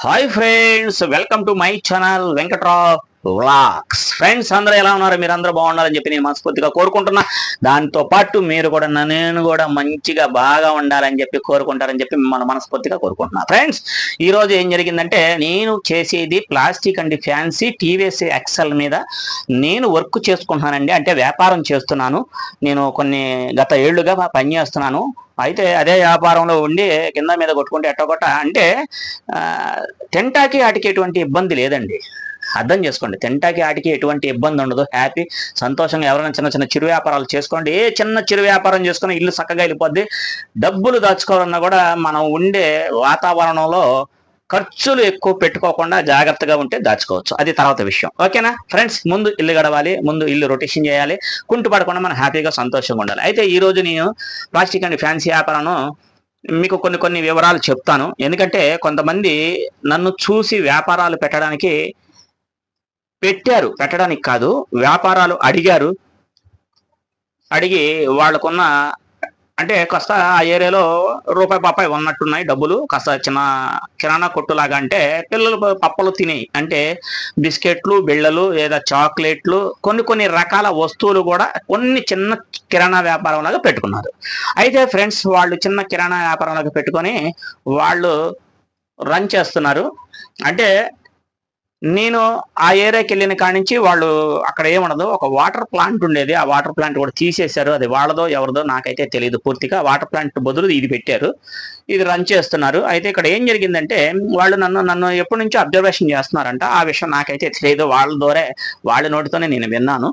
Hi friends welcome to my channel Venkatrao vlogs friends అందరూ ఎలా ఉన్నారు? మీరు అందరూ బాగుండాలని చెప్పి నేను మనస్ఫూర్తిగా కోరుకుంటున్నా. దాంతో పాటు మీరు కూడా నేను కూడా మంచిగా బాగా ఉండాలని చెప్పి కోరుకుంటారని చెప్పి మిమ్మల్ని మనస్ఫూర్తిగా కోరుకుంటున్నా. ఫ్రెండ్స్ ఈ రోజు ఏం జరిగిందంటే నేను చేసేది plastic and fancy TVS XL మీద నేను వర్క్ చేసుకుంటున్నానండి. అంటే వ్యాపారం చేస్తున్నాను. నేను కొన్ని గత ఏళ్ళుగా పని చేస్తున్నాను. అయితే అదే వ్యాపారంలో ఉండి కింద మీద కొట్టుకుంటే ఎట్టగొట్ట అంటే టెంటాకి తింటాకి వాటికి ఎటువంటి ఇబ్బంది లేదండి. అర్థం చేసుకోండి. తింటాకి వాటికి ఎటువంటి ఇబ్బంది ఉండదు. హ్యాపీ సంతోషంగా ఎవరైనా చిన్న చిన్న చిరు వ్యాపారాలు చేసుకోండి. ఏ చిన్న చిరు వ్యాపారం చేసుకుని ఇల్లు చక్కగా వెళ్ళిపోద్ది. డబ్బులు దాచుకోవాలన్నా కూడా మనం ఉండే వాతావరణంలో ఖర్చులు ఎక్కువ పెట్టుకోకుండా జాగ్రత్తగా ఉంటే దాచుకోవచ్చు. అది తర్వాత విషయం. ఓకేనా? ఫ్రెండ్స్ ముందు ఇల్లు గడవాలి. ముందు ఇల్లు రొటేషన్ చేయాలి. కుంటు పడకుండా మనం హ్యాపీగా సంతోషంగా ఉండాలి. అయితే ఈ రోజు నేను ప్లాస్టిక్ అండ్ ఫ్యాన్సీ వ్యాపారం మీకు కొన్ని కొన్ని వివరాలు చెప్తాను. ఎందుకంటే కొంతమంది నన్ను చూసి వ్యాపారాలు పెట్టడానికి పెట్టారు పెట్టడానికి కాదు వ్యాపారాలు అడిగారు. అడిగి వాళ్ళకున్న అంటే కాస్త ఆ ఏరియాలో రూపాయి పాపాయి ఉన్నట్టున్నాయి డబ్బులు కాస్త చిన్న కిరాణా కొట్టు లాగా అంటే పిల్లలు పప్పలు తినేయి. అంటే బిస్కెట్లు బిళ్ళలు లేదా చాక్లెట్లు కొన్ని కొన్ని రకాల వస్తువులు కూడా కొన్ని చిన్న కిరాణా వ్యాపారం లాగా పెట్టుకున్నారు. అయితే ఫ్రెండ్స్ వాళ్ళు చిన్న కిరాణా వ్యాపారం లాగా పెట్టుకొని వాళ్ళు రన్ చేస్తున్నారు. అంటే నేను ఆ ఏరియాకి వెళ్ళిన కాడి నుంచి వాళ్ళు అక్కడ ఏముండదు ఒక వాటర్ ప్లాంట్ ఉండేది. ఆ వాటర్ ప్లాంట్ కూడా తీసేశారు. అది వాళ్ళదో ఎవరిదో నాకైతే తెలియదు పూర్తిగా. వాటర్ ప్లాంట్ బదులు ఇది పెట్టారు. ఇది రన్ చేస్తున్నారు. అయితే ఇక్కడ ఏం జరిగిందంటే వాళ్ళు నన్ను నన్ను ఎప్పటి నుంచో అబ్జర్వేషన్ చేస్తున్నారంట. ఆ విషయం నాకైతే తెలియదు. వాళ్ళ ద్వారా వాళ్ళ నోటితోనే నేను విన్నాను.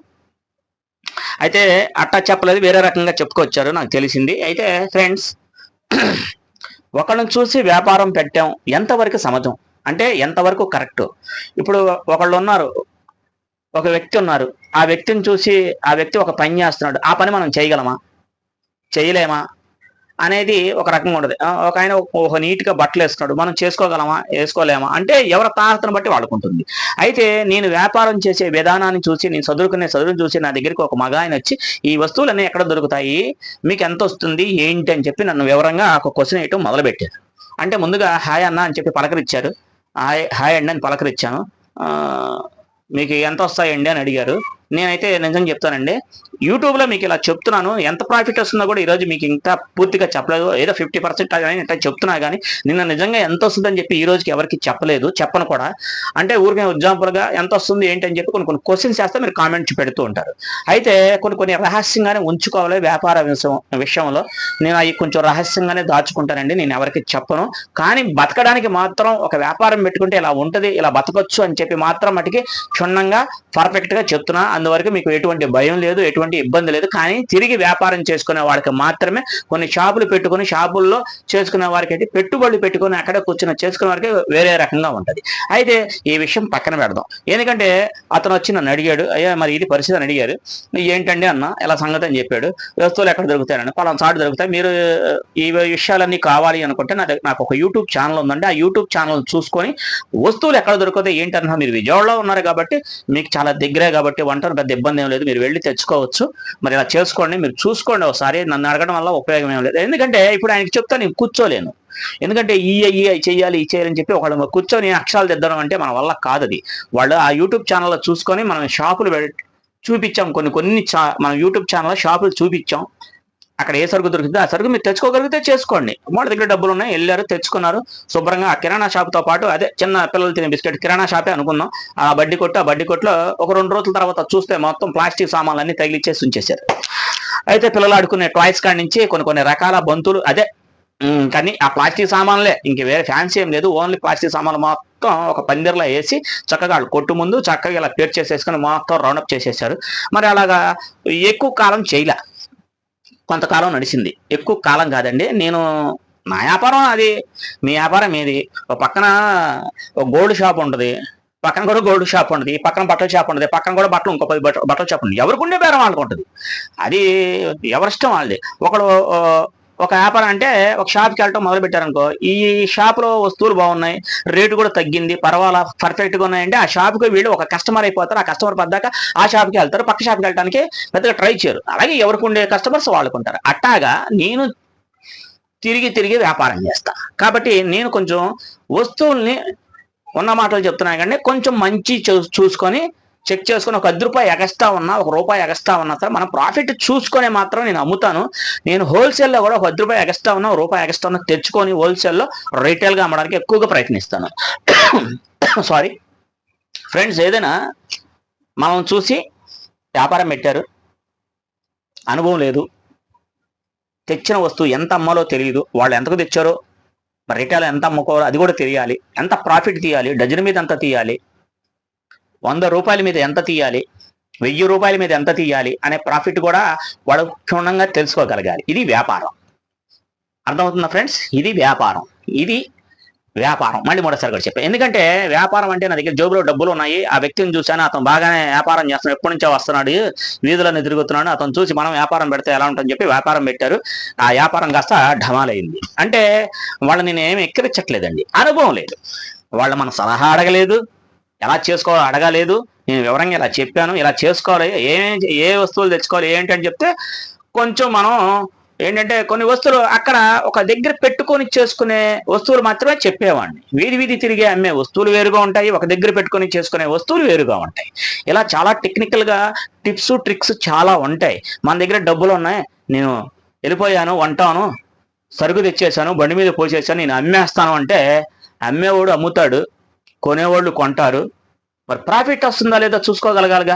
అయితే అట్టా చెప్పలేదు. వేరే రకంగా చెప్పుకొచ్చారు. నాకు తెలిసింది. అయితే ఫ్రెండ్స్ ఒకళ్ళని చూసి వ్యాపారం పెట్టాం. ఎంతవరకు సమాజం? అంటే ఎంతవరకు కరెక్ట్? ఇప్పుడు ఒకళ్ళు ఉన్నారు ఒక వ్యక్తి ఉన్నారు. ఆ వ్యక్తిని చూసి ఆ వ్యక్తి ఒక పని చేస్తున్నాడు. ఆ పని మనం చేయగలమా? చేయలేమా? అనేది ఒక రకంగా ఉండదు ఒక ఆయన ఒక- నీట్గా బట్టలు వేసుకున్నాడు. మనం చేసుకోగలమా? వేసుకోలేమా? అంటే ఎవరి తాహతను బట్టి వాడుకుంటుంది. అయితే నేను వ్యాపారం చేసే విధానాన్ని చూసి నేను చదువుకునే చదువుని చూసి నా దగ్గరికి ఒక మగ ఆయన వచ్చి ఈ వస్తువులన్నీ ఎక్కడ దొరుకుతాయి? మీకు ఎంత వస్తుంది? ఏంటి? అని చెప్పి నన్ను వివరంగా ఒక క్వశ్చన్ వేయటం మొదలుపెట్టారు. అంటే ముందుగా హాయ్ అన్న అని చెప్పి పలకరించారు హాయ్ హాయ్ అండి అని పలకరించాను మీకు ఎంత వస్తాయండి అని అడిగారు. నేనైతే నిజంగా చెప్తానండి యూట్యూబ్లో మీకు ఇలా చెప్తున్నాను ఎంత ప్రాఫిట్ వస్తుందో కూడా ఈరోజు మీకు ఇంకా పూర్తిగా చెప్పలేదు ఏదో ఫిఫ్టీ పర్సెంట్ అని ఇట్లా చెప్తున్నా కానీ నిన్న నిజంగా ఎంత వస్తుందని చెప్పి ఈ రోజుకి ఎవరికి చెప్పలేదు చెప్పను కూడా. అంటే ఊరికే ఎగ్జాంపుల్గా ఎంత వస్తుంది ఏంటి అని చెప్పి కొన్ని కొన్ని క్వశ్చన్స్ చేస్తే మీరు కామెంట్స్ పెడుతూ ఉంటారు. అయితే కొన్ని కొన్ని రహస్యంగానే ఉంచుకోవాలి వ్యాపార విషయం విషయంలో. నేను అవి కొంచెం రహస్యంగానే దాచుకుంటానండి నేను ఎవరికి చెప్పను. కానీ బతకడానికి మాత్రం ఒక వ్యాపారం పెట్టుకుంటే ఇలా ఉంటుంది ఇలా బతకొచ్చు అని చెప్పి మాత్రం మటుకి క్షుణ్ణంగా పర్ఫెక్ట్గా చెప్తున్నా. అందువరకు మీకు ఎటువంటి భయం లేదు ఎటువంటి ఇబ్బంది లేదు. కానీ తిరిగి వ్యాపారం చేసుకునే వాడికి మాత్రమే కొన్ని షాపులు పెట్టుకుని షాపుల్లో చేసుకునే వారికి అయితే పెట్టుబడులు పెట్టుకుని అక్కడ కూర్చుని చేసుకునే వారికి వేరే రకంగా ఉంటది. అయితే ఈ విషయం పక్కన పెడదాం. ఎందుకంటే అతను వచ్చి నన్ను అడిగాడు అయ్యా మరి ఇది పరిస్థితి అని అడిగారు ఏంటండి అన్న ఇలా సంగతి అని చెప్పాడు. వస్తువులు ఎక్కడ దొరుకుతాయని పలానా చాటు దొరుకుతాయి. మీరు ఈ విషయాలన్నీ కావాలి అనుకుంటే నా నాకు ఒక యూట్యూబ్ ఛానల్ ఉందండి. ఆ యూట్యూబ్ ఛానల్ చూసుకొని వస్తువులు ఎక్కడ దొరుకుతాయి ఏంటన్నా మీరు విజయవాడలో ఉన్నారు కాబట్టి మీకు చాలా దగ్గరే కాబట్టి వంట పెద్ద ఇబ్బంది ఏం లేదు. మీరు వెళ్ళి తెచ్చుకోవచ్చు. మరి ఇలా చేసుకోండి మీరు చూసుకోండి ఒకసారి. నన్ను అడగడం వల్ల ఉపయోగం ఏం లేదు. ఎందుకంటే ఇప్పుడు ఆయనకి చెప్తా నేను కూర్చోలేను. ఎందుకంటే ఈ ఈ ఈ చేయాలి ఈ చేయాలని చెప్పి ఒకళ్ళు కూర్చొని అక్షరాలు దిద్దడం అంటే మన వల్ల కాదు అది. వాళ్ళు ఆ యూట్యూబ్ ఛానల్లో చూసుకొని మనం షాపులు చూపించాం కొన్ని కొన్ని చా- యూట్యూబ్ ఛానల్లో షాపులు చూపించాం. అక్కడ ఏ సరుకు దొరుకుతుందో ఆ సరుకు మీరు తెచ్చుకోగలిగితే చేసుకోండి. వాళ్ళ దగ్గర డబ్బులు ఉన్నాయి వెళ్ళారు తెచ్చుకున్నారు. శుభ్రంగా ఆ కిరాణా షాప్తో పాటు అదే చిన్న పిల్లలు తినే బిస్కెట్ కిరాణా షాపే అనుకున్నాం. ఆ బడ్డీ కొట్టు ఆ బడ్డీ కొట్టులో ఒక రెండు రోజుల తర్వాత చూస్తే మొత్తం ప్లాస్టిక్ సామాన్లు అన్ని తగిలిచ్చేసి ఉంచేశారు. అయితే పిల్లలు ఆడుకునే టాయ్స్ కాడి నుంచి కొన్ని కొన్ని రకాల బంతులు అదే కానీ ఆ ప్లాస్టిక్ సామాన్లే. ఇంక వేరే ఫ్యాన్సీ ఏం లేదు. ఓన్లీ ప్లాస్టిక్ సామాన్లు మొత్తం ఒక పందిర్లో వేసి చక్కగా వాళ్ళు కొట్టు ముందు చక్కగా ఇలా పేరు చేసేసుకొని మొత్తం రౌండప్ చేసేసారు. మరి అలాగా ఎక్కువ కాలం చేయలే. కొంతకాలం నడిచింది. ఎక్కువ కాలం కాదండి. నేను నా వ్యాపారం అది. మీ వ్యాపారం ఏది? ఒక పక్కన ఒక గోల్డ్ షాప్ ఉంటుంది. పక్కన కూడా గోల్డ్ షాప్ ఉంటుంది. ఈ పక్కన బట్టల షాప్ ఉంటుంది. పక్కన కూడా బట్టలు ఇంకో పది బట్ట- బట్టల షాప్ ఉంటుంది. ఎవరికి ఉండే బేరం వాళ్ళకు ఉంటుంది? అది ఎవరిష్టం వాళ్ళది? ఒకడు ఒక వ్యాపారం అంటే ఒక షాప్కి వెళ్ళటం మొదలు పెట్టారనుకో ఈ షాప్లో వస్తువులు బాగున్నాయి రేటు కూడా తగ్గింది పర్వాలా పర్ఫెక్ట్గా ఉన్నాయంటే ఆ షాప్కి వీళ్ళు ఒక కస్టమర్ అయిపోతారు ఆ కస్టమర్ పద్దాక ఆ షాప్కి వెళ్తారు పక్క షాప్కి వెళ్ళడానికి పెద్దగా ట్రై చేయరు. అలాగే ఎవరికి ఉండే కస్టమర్స్ వాళ్ళకుంటారు అట్టాగా నేను తిరిగి తిరిగి వ్యాపారం చేస్తా. కాబట్టి నేను కొంచెం వస్తువుల్ని ఉన్న మాటలు చెప్తున్నాను కానీ కొంచెం మంచి చూ- చూసుకొని చెక్ చేసుకొని ఒక పది రూపాయి ఎగస్ట్రా ఉన్నా ఒక రూపాయి ఎగస్ట్రా ఉన్నా సరే మనం ప్రాఫిట్ చూసుకొని మాత్రం నేను అమ్ముతాను నేను హోల్సేల్లో కూడా ఒక పది రూపాయి ఎగస్ట్రా ఉన్నా ఒక రూపాయి ఎగస్ట్రా ఉన్నా తెచ్చుకొని హోల్సేల్లో రీటైల్గా అమ్మడానికి ఎక్కువగా ప్రయత్నిస్తాను. సారీ ఫ్రెండ్స్ ఏదైనా మనం చూసి వ్యాపారం పెట్టారు. అనుభవం లేదు. తెచ్చిన వస్తువు ఎంత అమ్మాలో తెలియదు. వాళ్ళు ఎంతకు తెచ్చారో మరి రిటైల్ ఎంత అమ్ముకోవాలో అది కూడా తెలియాలి. ఎంత ప్రాఫిట్ తీయాలి డజన్ మీద ఎంత తీయాలి. వంద రూపాయల మీద ఎంత తీయాలి? వెయ్యి రూపాయల మీద ఎంత తీయాలి? అనే ప్రాఫిట్ కూడా వాడు క్షుణ్ణంగా తెలుసుకోగలగాలి. ఇది వ్యాపారం. అర్థమవుతుందా ఫ్రెండ్స్? ఇది వ్యాపారం. ఇది వ్యాపారం. మళ్ళీ మూడోసారి కూడా చెప్పాను. ఎందుకంటే వ్యాపారం అంటే నా దగ్గర జోబులో డబ్బులు ఉన్నాయి. ఆ వ్యక్తిని చూశాను. అతను బాగానే వ్యాపారం చేస్తున్నాడు. ఎప్పటి నుంచో వస్తున్నాడు. వీధులను తిరుగుతున్నాడు. అతను చూసి మనం వ్యాపారం పెడితే ఎలా ఉంటుందని చెప్పి వ్యాపారం పెట్టారు. ఆ వ్యాపారం కాస్త ఢమాలైంది. అంటే వాళ్ళని నేను ఏమి ఎక్కిరించట్లేదండి. అనుభవం లేదు. వాళ్ళు మన సలహా అడగలేదు. ఎలా చేసుకోవాలో అడగలేదు నేను వివరంగా ఇలా చెప్పాను. ఇలా చేసుకోవాలి ఏ ఏ వస్తువులు తెచ్చుకోవాలి ఏంటి అని చెప్తే కొంచెం మనం ఏంటంటే కొన్ని వస్తువులు అక్కడ ఒక దగ్గర పెట్టుకొని చేసుకునే వస్తువులు మాత్రమే చెప్పేవాడిని. వీధి వీధి తిరిగి అమ్మే వస్తువులు వేరుగా ఉంటాయి ఒక దగ్గర పెట్టుకొని చేసుకునే వస్తువులు వేరుగా ఉంటాయి. ఇలా చాలా టెక్నికల్గా టిప్స్ ట్రిక్స్ చాలా ఉంటాయి. మన దగ్గర డబ్బులు ఉన్నాయి నేను వెళ్ళిపోయాను వంటాను సరుకు తెచ్చేసాను బండి మీద పోసేసాను నేను అమ్మేస్తాను అంటే అమ్మేవాడు అమ్ముతాడు. కొనేవాళ్ళు కొంటారు. మరి ప్రాఫిట్ వస్తుందా లేదా చూసుకోగలగాలిగా?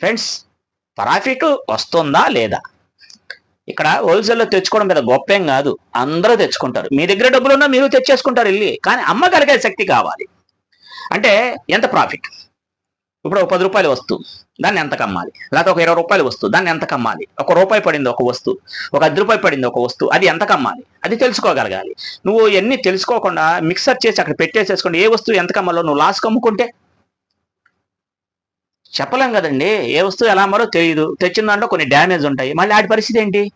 ఫ్రెండ్స్ ప్రాఫిట్ వస్తుందా లేదా? ఇక్కడ హోల్సేల్లో తెచ్చుకోవడం మీద గొప్పేం కాదు. అందరూ తెచ్చుకుంటారు. మీ దగ్గర డబ్బులు ఉన్నా మీరు తెచ్చేసుకుంటారు వెళ్ళి కానీ అమ్మగలిగే శక్తి కావాలి. అంటే ఎంత ప్రాఫిట్ ఇప్పుడు ఒక పది రూపాయలు వస్తువు దాన్ని ఎంత కమ్మాలి? లేకపోతే ఒక ఇరవై రూపాయలు వస్తువు దాన్ని ఎంత కమ్మాలి? ఒక రూపాయి పడింది ఒక వస్తువు ఒక ఐదు రూపాయి పడింది ఒక వస్తువు అది ఎంత కమ్మాలి? అది తెలుసుకోగలగాలి. నువ్వు ఎన్ని తెలుసుకోకుండా మిక్సర్ చేసి అక్కడ పెట్టేసేసుకుంటే ఏ వస్తువు ఎంత కమ్మాలో నువ్వు లాస్ కమ్ముకుంటే? చెప్పలేం కదండి ఏ వస్తువు ఎలా అమ్మాలో తెలియదు తెచ్చిన దాంట్లో కొన్ని డ్యామేజ్ ఉంటాయి. మళ్ళీ వాటి పరిస్థితి ఏంటి?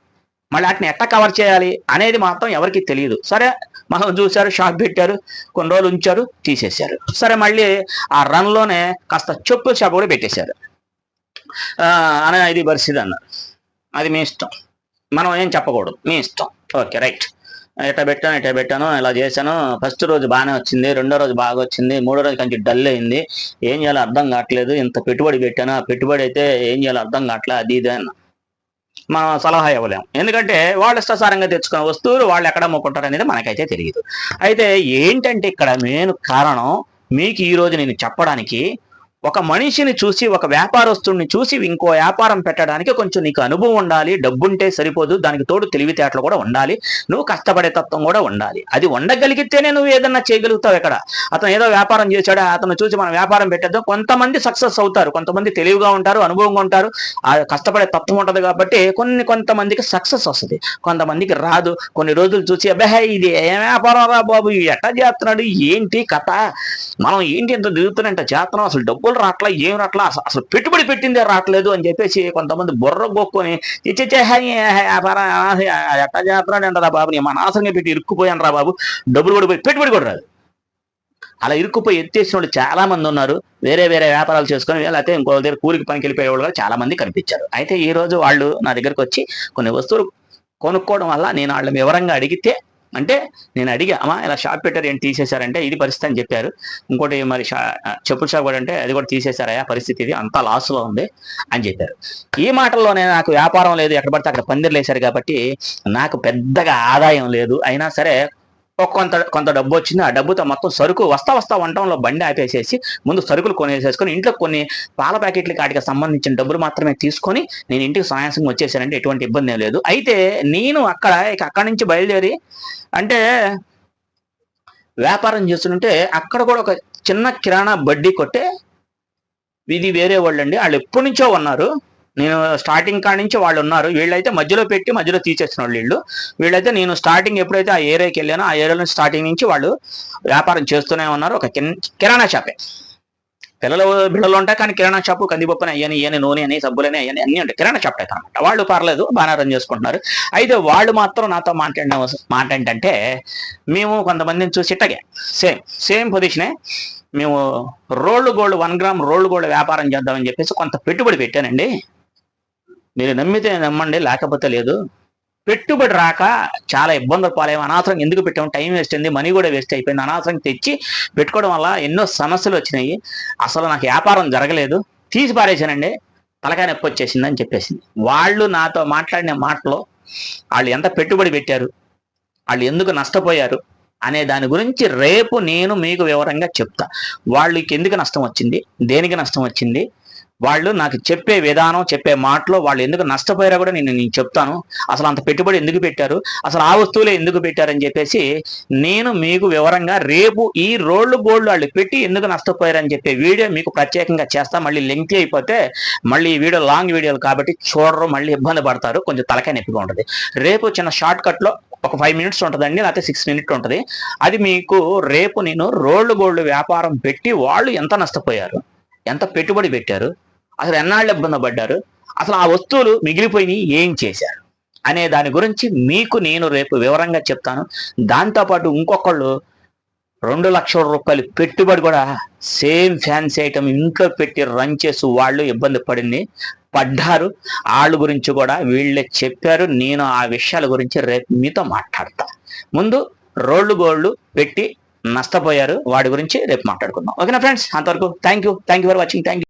మళ్ళీ వాటిని ఎట్లా కవర్ చేయాలి అనేది మాత్రం ఎవరికి తెలియదు. సరే మనం చూశారు షాప్ పెట్టారు కొన్ని రోజులు ఉంచారు తీసేశారు. సరే మళ్ళీ ఆ రన్లోనే కాస్త చెప్పుల షాప్ కూడా పెట్టేశారు. ఆ, అనే ఇది పరిస్థితి అన్నారు అది మీ ఇష్టం. మనం ఏం చెప్పకూడదు. మీ ఇష్టం. Okay right. ఎట్లా పెట్టాను ఎట్లా పెట్టాను ఇలా చేశాను ఫస్ట్ రోజు బాగానే వచ్చింది రెండో రోజు బాగా వచ్చింది మూడో రోజు కొంచెం డల్ అయింది. ఏం చేయాలో అర్థం కావట్లేదు. ఇంత పెట్టుబడి పెట్టాను ఆ పెట్టుబడి అయితే ఏం చేయాలో అర్థం కావట్లేదు అది ఇది అన్న. మనం సలహా ఇవ్వలేం ఎందుకంటే వాళ్ళు ఇష్టసారంగా తెచ్చుకున్న వస్తువులు వాళ్ళు ఎక్కడ అమ్ముకుంటారు అనేది మనకైతే తెలియదు. అయితే ఏంటంటే ఇక్కడ మెయిన్ కారణం మీకు ఈ రోజు నేను చెప్పడానికి ఒక మనిషిని చూసి ఒక వ్యాపారస్తుడిని చూసి ఇంకో వ్యాపారం పెట్టడానికి కొంచెం నీకు అనుభవం ఉండాలి డబ్బుంటే సరిపోదు దానికి తోడు తెలివితేటలు కూడా ఉండాలి నువ్వు కష్టపడే తత్వం కూడా ఉండాలి. అది ఉండగలిగితేనే నువ్వు ఏదన్నా చేయగలుగుతావు ఇక్కడ అతను ఏదో వ్యాపారం చేశాడు అతను చూసి మనం వ్యాపారం పెట్టేద్దాం కొంతమంది సక్సెస్ అవుతారు కొంతమంది తెలివిగా ఉంటారు అనుభవంగా ఉంటారు ఆ కష్టపడే తత్వం ఉంటది కాబట్టి కొన్ని కొంతమందికి సక్సెస్ వస్తుంది కొంతమందికి రాదు కొన్ని రోజులు చూసి అబ్బాయి ఇది ఏ వ్యాపారం రా బాబు ఇది ఎట్లా చేస్తున్నాడు ఏంటి కథ? మనం ఏంటి ఇంత దిగుతున్నంత చేస్తున్నాం అసలు డబ్బు డబ్బులు రావట్లా ఏం రావట్లా అసలు పెట్టుబడి పెట్టిందే రావట్లేదు అని చెప్పేసి కొంతమంది బుర్ర గొక్కుని ఎట్టా వ్యాపారం చేస్తున్నాడు అంటారా బాబు? నేను అనవసరంగా పెట్టి ఇరుక్కుపోయాను రా బాబు. డబ్బులు కూడా పోయి పెట్టుబడి కూడా రాదు. అలా ఇరుక్కుపోయి ఎత్తేసిన వాళ్ళు చాలా మంది ఉన్నారు. వేరే వేరే వ్యాపారాలు చేసుకొని లేకపోతే ఇంకో దగ్గర కూలికి పనికి వెళ్ళిపోయేవాళ్ళు కూడా చాలా మంది కనిపించారు. అయితే ఈ రోజు వాళ్ళు నా దగ్గరకు వచ్చి కొన్ని వస్తువులు కొనుక్కోవడం వల్ల నేను వాళ్ళని వివరంగా అడిగితే అంటే నేను అడిగా అమ్మా ఇలా షాప్ పెట్టారు ఏం తీసేశారంటే ఇది పరిస్థితి అని చెప్పారు. ఇంకోటి మరి షా చెప్పుల షాప్ కూడా అంటే అది కూడా తీసేశారయా పరిస్థితి ఇది అంతా లాస్లో ఉంది అని చెప్పారు. ఈ మాటల్లోనే నాకు వ్యాపారం లేదు ఎక్కడ పడితే అక్కడ పందిర్లు వేశారు కాబట్టి నాకు పెద్దగా ఆదాయం లేదు. అయినా సరే కొంత కొంత డబ్బు వచ్చింది ఆ డబ్బుతో మొత్తం సరుకు వస్తా వస్తా వంటంలో బండి ఆపేసేసి ముందు సరుకులు కొనేసేసుకొని ఇంట్లో కొన్ని పాల ప్యాకెట్లకి వాటికి సంబంధించిన డబ్బులు మాత్రమే తీసుకొని నేను ఇంటికి సాయంత్రం వచ్చేసానంటే ఎటువంటి ఇబ్బంది లేదు. అయితే నేను అక్కడ ఇక అక్కడి నుంచి బయలుదేరి అంటే వ్యాపారం చేస్తుంటే అక్కడ కూడా ఒక చిన్న కిరాణా బడ్డీ కొట్టే ఇది వేరే వాళ్ళు అండి వాళ్ళు ఎప్పటి నుంచో ఉన్నారు. నేను స్టార్టింగ్ కాడ నుంచి వాళ్ళు ఉన్నారు. వీళ్ళైతే మధ్యలో పెట్టి మధ్యలో తీసేసిన వాళ్ళు. వీళ్ళు వీళ్ళైతే నేను స్టార్టింగ్ ఎప్పుడైతే ఆ ఏరియాకి వెళ్ళానో ఆ ఏరియాలో స్టార్టింగ్ నుంచి వాళ్ళు వ్యాపారం చేస్తూనే ఉన్నారు. ఒక కిరాణా షాపే పిల్లలు బిళ్ళలు ఉంటాయి కానీ కిరాణా షాపు కందిపప్పుని అయ్యని ఇయని నూనె అని సబ్బులని అయ్యని అన్ని ఉంటాయి. కిరాణా షాప్ అయితే అనమాట వాళ్ళు పర్లేదు బాగా రన్ చేసుకుంటున్నారు. అయితే వాళ్ళు మాత్రం నాతో మాట్లాడిన మాట ఏంటంటే మేము కొంతమందిని చూసి ఇట్టగే. సేమ్ సేమ్ పొజిషనే మేము rolled gold one gram rolled gold వ్యాపారం చేద్దామని చెప్పేసి కొంత పెట్టుబడి పెట్టానండి. మీరు నమ్మితే నమ్మండి లేకపోతే లేదు. పెట్టుబడి రాక చాలా ఇబ్బందులు పాలేము అనవసరం ఎందుకు పెట్టాము టైం వేస్ట్ అయింది మనీ కూడా వేస్ట్ అయిపోయింది. అనవసరం తెచ్చి పెట్టుకోవడం వల్ల ఎన్నో సమస్యలు వచ్చినాయి. అసలు నాకు వ్యాపారం జరగలేదు. తీసి పారేశానండి. తలకాయ నొప్పి వచ్చేసింది అని చెప్పేసింది వాళ్ళు నాతో మాట్లాడిన మాటలో వాళ్ళు ఎంత పెట్టుబడి పెట్టారు? వాళ్ళు ఎందుకు నష్టపోయారు? అనే దాని గురించి రేపు నేను మీకు వివరంగా చెప్తా. వాళ్ళకి ఎందుకు నష్టం వచ్చింది? దేనికి నష్టం వచ్చింది? వాళ్ళు నాకు చెప్పే విధానం చెప్పే మాటలో వాళ్ళు ఎందుకు నష్టపోయారో కూడా నేను నేను చెప్తాను. అసలు అంత పెట్టుబడి ఎందుకు పెట్టారు? అసలు ఆ వస్తువులే ఎందుకు పెట్టారని చెప్పేసి నేను మీకు వివరంగా రేపు ఈ రోడ్లు గోల్డ్ వాళ్ళు పెట్టి ఎందుకు నష్టపోయారని చెప్పే వీడియో మీకు ప్రత్యేకంగా చేస్తా. మళ్ళీ లెంగ్తీ అయిపోతే మళ్ళీ ఈ వీడియో లాంగ్ వీడియోలు కాబట్టి చూడరు మళ్ళీ ఇబ్బంది పడతారు. కొంచెం తలకాయ నొప్పిగా ఉంటుంది. రేపు చిన్న షార్ట్ కట్లో ఒక ఫైవ్ మినిట్స్ ఉంటుందండి లేకపోతే సిక్స్ మినిట్ ఉంటుంది. అది మీకు రేపు నేను రోడ్లు గోల్డ్ వ్యాపారం పెట్టి వాళ్ళు ఎంత నష్టపోయారు? ఎంత పెట్టుబడి పెట్టారు? అసలు ఎన్నాళ్ళు ఇబ్బంది పడ్డారు? అసలు ఆ వస్తువులు మిగిలిపోయినాయి ఏం చేశారు? అనే దాని గురించి మీకు నేను రేపు వివరంగా చెప్తాను. దాంతోపాటు ఇంకొకళ్ళు రెండు లక్షల రూపాయలు పెట్టుబడి కూడా సేమ్ ఫ్యాన్సీ ఐటమ్ ఇంట్లో పెట్టి రన్ చేసి వాళ్ళు ఇబ్బంది పడింది పడ్డారు. వాళ్ళ గురించి కూడా వీళ్ళే చెప్పారు. నేను ఆ విషయాల గురించి రేపు మీతో మాట్లాడతా. ముందు రోళ్ళు గోల్డ్ పెట్టి నష్టపోయారు. వాడి గురించి రేపు మాట్లాడుకుందాం. ఓకేనా ఫ్రెండ్స్? అంతవరకు thank you thank you for watching thank